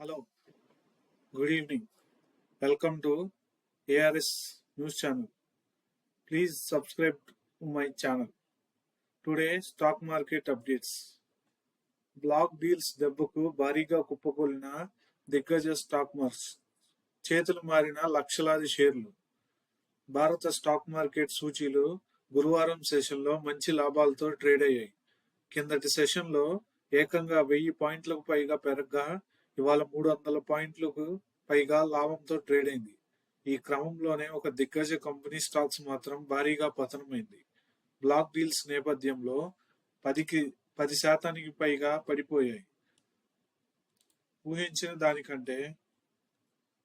Hello good evening welcome to ARS news channel please subscribe my channel today stock market updates block deals దెబ్బకు భారీగా కుప్పకూలిన దిగ్గజ stock marks చేతులు మారిన లక్షలాది షేర్లు. భారత స్టాక్ మార్కెట్ సూచీలు గురువారం సెషన్లో మంచి లాభాలతో ట్రేడ్ అయ్యాయి. కిందటి సెషన్లో ఏకంగా వెయ్యి పాయింట్లకు పైగా పెరగ్గా ఇవాళ మూడు వందల పాయింట్లకు పైగా లాభంతో ట్రేడ్ అయింది. ఈ క్రమంలోనే ఒక దిగ్గజ కంపెనీ స్టాక్స్ మాత్రం భారీగా పతనమైంది. బ్లాక్ డీల్స్ నేపథ్యంలో పదికి పది శాతానికి పైగా పడిపోయాయి. ఊహించిన దానికంటే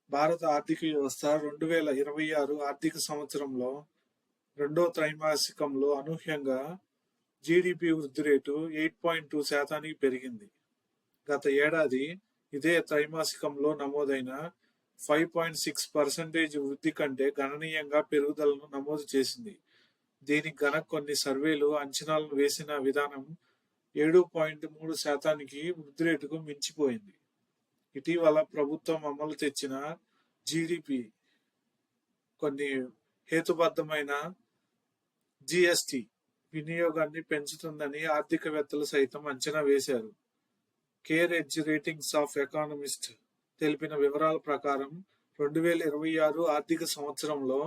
భారత ఆర్థిక వ్యవస్థ రెండు వేల ఇరవై ఆరు ఆర్థిక సంవత్సరంలో రెండో త్రైమాసికంలో అనూహ్యంగా జీడిపి వృద్ధి రేటు ఎయిట్ పాయింట్ టూ శాతానికి పెరిగింది. గత ఏడాది ఇదే త్రైమాసికంలో నమోదైన ఫైవ్ పాయింట్ సిక్స్ పర్సెంటేజ్ వృద్ధి కంటే గణనీయంగా పెరుగుదలను నమోదు చేసింది. దీనికి గన కొన్ని సర్వేలు అంచనాలను వేసిన విధానం ఏడు పాయింట్ మూడు శాతానికి వృద్ధి రేటుకు మించిపోయింది. ఇటీవల ప్రభుత్వం అమలు తెచ్చిన జీడిపి కొన్ని హేతుబద్ధమైన జిఎస్టి వినియోగాన్ని పెంచుతుందని ఆర్థికవేత్తలు సైతం అంచనా వేశారు. Care edge ratings of economist తెలిపిన వివరాల ప్రకారం రెండు వేల ఇరవై ఆరు ఆర్థిక సంవత్సరంలో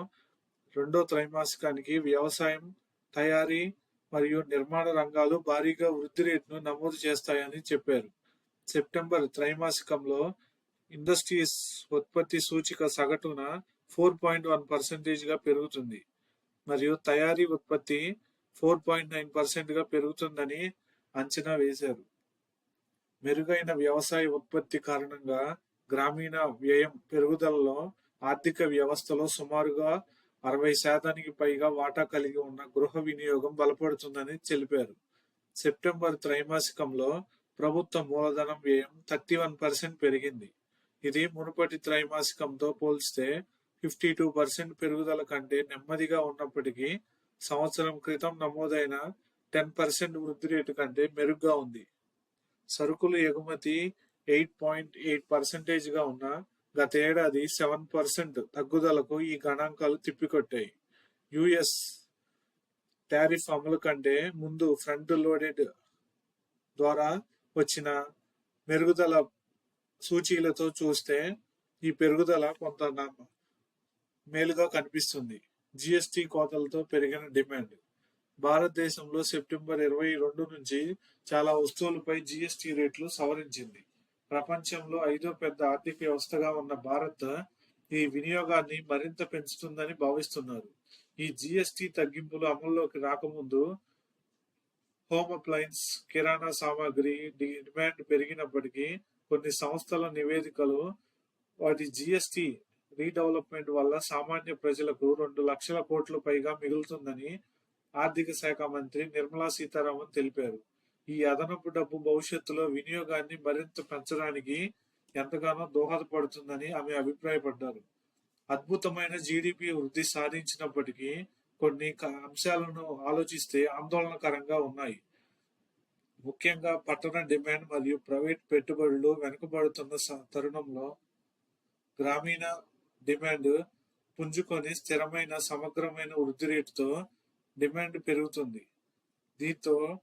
రెండో త్రైమాసికానికి వ్యవసాయం తయారీ మరియు నిర్మాణ రంగాలు భారీగా వృద్ధి రేటును నమోదు చేస్తాయని చెప్పారు. సెప్టెంబర్ త్రైమాసికంలో ఇండస్ట్రీస్ ఉత్పత్తి సూచిక సగటున ఫోర్ పాయింట్ వన్ పర్సెంటేజ్గా పెరుగుతుంది మరియు తయారీ ఉత్పత్తి ఫోర్ పాయింట్ నైన్ పర్సెంట్గా పెరుగుతుందని అంచనా వేశారు. మెరుగైన వ్యవసాయ ఉత్పత్తి కారణంగా గ్రామీణ వ్యయం పెరుగుదలలో ఆర్థిక వ్యవస్థలో సుమారుగా అరవై శాతానికి పైగా వాటా కలిగి ఉన్న గృహ వినియోగం బలపడుతుందని తెలిపారు. సెప్టెంబర్ త్రైమాసికంలో ప్రభుత్వ మూలధనం వ్యయం థర్టీ వన్ పర్సెంట్ పెరిగింది. ఇది మునుపటి త్రైమాసికంతో పోల్చితే ఫిఫ్టీ టూ పర్సెంట్ పెరుగుదల కంటే నెమ్మదిగా ఉన్నప్పటికీ సంవత్సరం క్రితం నమోదైన టెన్ పర్సెంట్ వృద్ధి రేటు కంటే మెరుగ్గా ఉంది. సరుకులు ఎగుమతి ఎయిట్ పాయింట్ ఎయిట్ పర్సెంటేజ్గా ఉన్న గత ఏడాది సెవెన్ పర్సెంట్ తగ్గుదలకు ఈ గణాంకాలు తిప్పికొట్టాయి. యుఎస్ టారిఫ్ అమలు కంటే ముందు ఫ్రంట్ లోడెడ్ ద్వారా వచ్చిన మెరుగుదల సూచీలతో చూస్తే ఈ పెరుగుదల కొంత నా- మేలుగా కనిపిస్తుంది. జిఎస్టి కోతలతో పెరిగిన డిమాండ్. భారతదేశంలో సెప్టెంబర్ ఇరవై రెండు నుంచి చాలా వస్తువులపై జిఎస్టి రేట్లు సవరించింది. ప్రపంచంలో ఐదో పెద్ద ఆర్థిక వ్యవస్థగా ఉన్న భారత్ ఈ వినియోగాన్ని మరింత పెంచుతుందని భావిస్తున్నారు. ఈ జిఎస్టి తగ్గింపులు అమల్లోకి రాకముందు హోమ్ అప్లయన్స్ కిరాణా సామాగ్రి డిమాండ్ పెరిగినప్పటికీ కొన్ని సంస్థల నివేదికలు వాటి జిఎస్టి రీడెవలప్మెంట్ వల్ల సామాన్య ప్రజలకు రెండు లక్షల కోట్ల పైగా మిగులుతుందని ఆర్థిక శాఖ మంత్రి నిర్మలా సీతారామన్ తెలిపారు. ఈ అదనపు డబ్బు భవిష్యత్తులో వినియోగాన్ని మరింత పెంచడానికి ఎంతగానో దోహదపడుతుందని ఆమె అభిప్రాయపడ్డారు. అద్భుతమైన జీడిపి వృద్ధి సాధించినప్పటికీ కొన్ని అంశాలను ఆలోచిస్తే ఆందోళనకరంగా ఉన్నాయి. ముఖ్యంగా పట్టణ డిమాండ్ మరియు ప్రైవేట్ పెట్టుబడులు వెనుకబడుతున్న తరుణంలో గ్రామీణ డిమాండ్ పుంజుకొని స్థిరమైన సమగ్రమైన వృద్ధి రేటుతో డిమాండ్ పెరుగుతుంది. దీంతో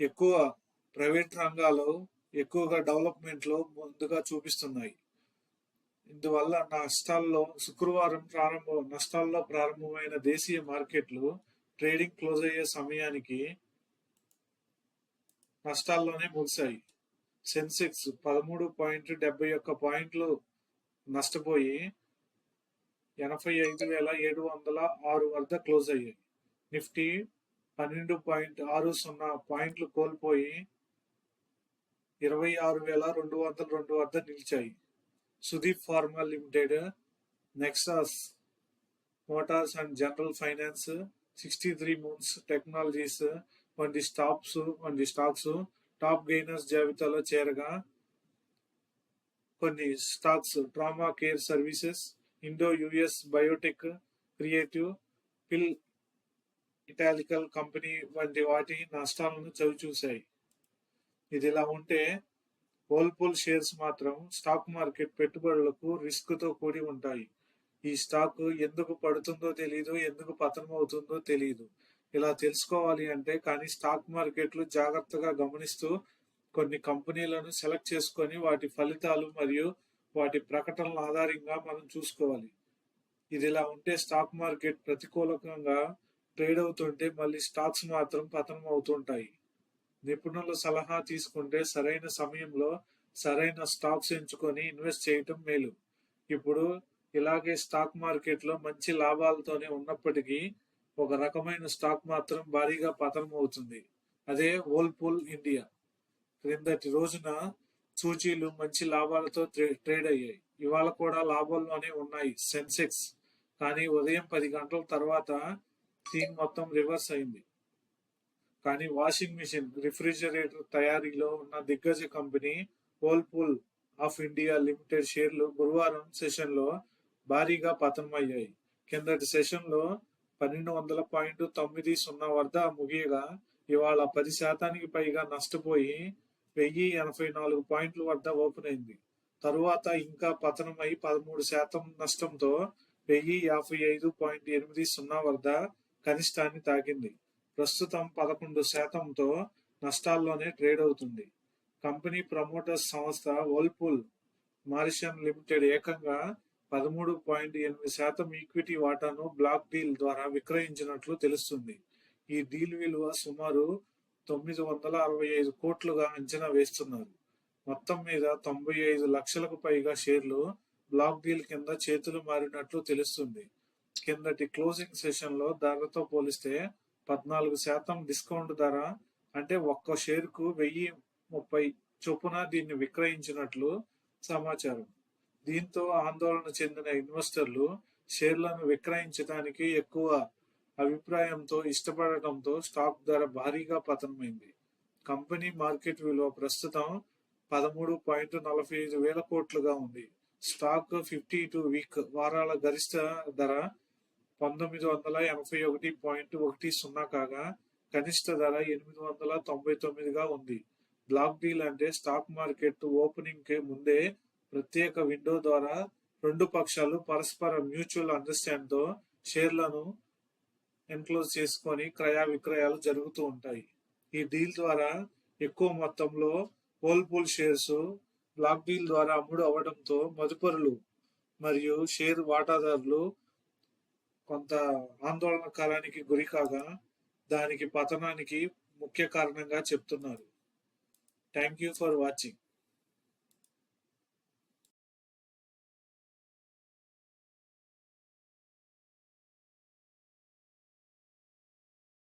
ఎక్కువ ప్రైవేట్ రంగాలు ఎక్కువగా డెవలప్మెంట్లో ముందుగా చూపిస్తున్నాయి. ఇందువల్ల నష్టాల్లో శుక్రవారం ప్రారంభం నష్టాల్లో ప్రారంభమైన దేశీయ మార్కెట్లు ట్రేడింగ్ క్లోజ్ అయ్యే సమయానికి నష్టాల్లోనే ముగిశాయి. సెన్సెక్స్ పదమూడు పాయింట్ డెబ్బై ఒక్క పాయింట్లు నష్టపోయి ఎనభై ఐదు వేల ఏడు వందల ఆరు వద్ద క్లోజ్ అయ్యాయి. నిఫ్టీ పన్నెండు పాయింట్ ఆరు సున్నా పాయింట్లు కోల్పోయి ఇరవై ఆరు వేల రెండు వందల రెండు వద్ద నిలిచాయి. Sudeep pharma limited Nexus motors and general finance sixty three moons technologies వంటి స్టాప్స్ వంటి స్టాక్స్ టాప్ గెయినర్స్ జాబితాలో చేరగా కొన్ని stocks trauma care services Indo US biotech creative పిల్ ఇటాలికల్ కంపెనీ వంటి వాటి నష్టాలను చవిచూశాయి. ఇది ఇలా ఉంటే హోల్పూల్ షేర్స్ మాత్రం స్టాక్ మార్కెట్ పెట్టుబడులకు రిస్క్తో కూడి ఉంటాయి. ఈ స్టాక్ ఎందుకు పడుతుందో తెలియదు ఎందుకు పతనం అవుతుందో తెలియదు ఇలా తెలుసుకోవాలి అంటే కానీ స్టాక్ మార్కెట్లు జాగ్రత్తగా గమనిస్తూ కొన్ని కంపెనీలను సెలెక్ట్ చేసుకొని వాటి ఫలితాలు మరియు వాటి ప్రకటనల ఆధారంగా మనం చూసుకోవాలి. ఇది ఇలా ఉంటే స్టాక్ మార్కెట్ ప్రతికూలకంగా ట్రేడ్ అవుతుంటే మళ్ళీ స్టాక్స్ మాత్రం పతనం అవుతుంటాయి. నిపుణుల సలహా తీసుకుంటే సరైన సమయంలో సరైన స్టాక్స్ ఎంచుకొని ఇన్వెస్ట్ చేయటం మేలు. ఇప్పుడు ఇలాగే స్టాక్ మార్కెట్లో మంచి లాభాలతోనే ఉన్నప్పటికీ ఒక రకమైన స్టాక్ మాత్రం భారీగా పతనం అవుతుంది. అదే ఓల్పూల్ ఇండియా క్రిందటి రోజున సూచీలు మంచి లాభాలతో ట్రే- ట్రేడ్ అయ్యాయి. ఇవాళ కూడా లాభాల్లోనే ఉన్నాయి సెన్సెక్స్. కానీ ఉదయం పది గంటల తర్వాత థీమ్ మొత్తం రివర్స్ అయింది. కానీ వాషింగ్ మిషన్ రిఫ్రిజిరేటర్ తయారీలో ఉన్న దిగ్గజ company Whirlpool of India limited షేర్లు గురువారం సెషన్లో భారీగా పతనమయ్యాయి. కిందటి సెషన్లో పన్నెండు వందల పాయింట్ తొమ్మిది సున్నా వద్ద ముగియగా ఇవాళ పది శాతానికి పైగా నష్టపోయి వెయ్యి ఎనభై నాలుగు పాయింట్ల వద్ద ఓపెన్ అయింది. తరువాత ఇంకా పతనమై పదమూడు శాతం నష్టంతో వెయ్యి యాభై ఐదు పాయింట్ ఎనిమిది సున్నా వద్ద కనిష్టాన్ని తాకింది. ప్రస్తుతం పదకొండు శాతంతో నష్టాల్లోనే ట్రేడ్ అవుతుంది. కంపెనీ ప్రమోటర్స్ సంస్థ వర్ల్పూల్ మారిషన్ లిమిటెడ్ ఏకంగా పదమూడు పాయింట్ ఎనిమిది శాతం ఈక్విటీ వాటాను బ్లాక్ డీల్ ద్వారా విక్రయించినట్లు తెలుస్తుంది. ఈ డీల్ విలువ సుమారు తొమ్మిది వందల అరవై ఐదు కోట్లుగా అంచనా వేస్తున్నారు. మొత్తం మీద తొంభై ఐదు లక్షలకు పైగా షేర్లు బ్లాక్ డీల్ కింద చేతులు మారినట్లు తెలుస్తుంది. కిందటి క్లోజింగ్ సెషన్లో ధరతో పోలిస్తే పద్నాలుగు శాతం డిస్కౌంట్ ధర అంటే ఒక్క షేర్కు వెయ్యి ముప్పై చొప్పున దీన్ని విక్రయించినట్లు సమాచారం. దీంతో ఆందోళన చెందిన ఇన్వెస్టర్లు షేర్లను విక్రయించడానికి ఎక్కువ అభిప్రాయంతో ఇష్టపడటంతో స్టాక్ ధర భారీగా పతనమైంది. కంపెనీ మార్కెట్ విలువ ప్రస్తుతం పదమూడు పాయింట్ నలభై ఐదు వేల కోట్లుగా ఉంది. స్టాక్ ఫిఫ్టీ టూ వీక్ వారాల గరిష్ట ధర పంతొమ్మిది వందల ఎనభై ఒకటి పాయింట్ ఒకటి సున్నా కాగా కనిష్ట ధర ఎనిమిది వందల తొంభై తొమ్మిదిగా ఉంది. బ్లాక్ డీల్ అంటే స్టాక్ మార్కెట్ ఓపెనింగ్కి ముందే ప్రత్యేక విండో ద్వారా రెండు పక్షాలు పరస్పర మ్యూచువల్ అండర్స్టాండ్తో షేర్లను ఎన్క్లోజ్ చేసుకొని క్రయ విక్రయాలు జరుగుతూ ఉంటాయి. ఈ డీల్ ద్వారా ఎక్కువ మొత్తంలో హోల్పూల్ షేర్స్ బ్లాక్ డీల్ ద్వారా అమ్ముడు అవడంతో మదుపరులు మరియు షేర్ వాటాదారులు కొంత ఆందోళన కాలానికి గురి కాగా దానికి పతనానికి ముఖ్య కారణంగా చెప్తున్నారు. Thank you for watching